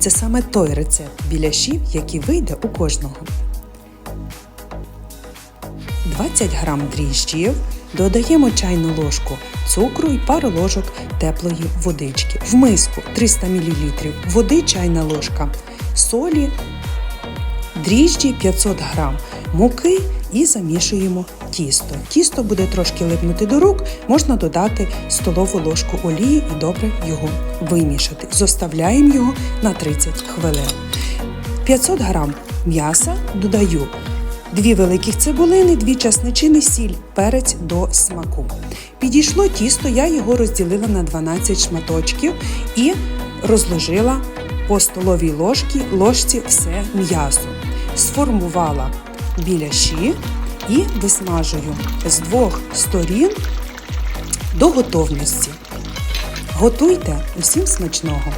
Це саме той рецепт біляшів, який вийде у кожного. 20 грам дріжджів, додаємо чайну ложку цукру і пару ложок теплої водички. В миску 300 мл води чайна ложка, солі, дріжджі 500 грам, муки і замішуємо тісто. Тісто буде трошки липнути до рук, можна додати столову ложку олії і добре його вимішати. Зоставляємо його на 30 хвилин. 500 грам м'яса додаю дві великих цибулини, дві часничини, сіль, перець до смаку. Підійшло тісто, я його розділила на 12 шматочків і розложила по столовій ложці, ложці все м'ясо. Сформувала біляші і висмажую з двох сторін до готовності. Готуйте усім смачного!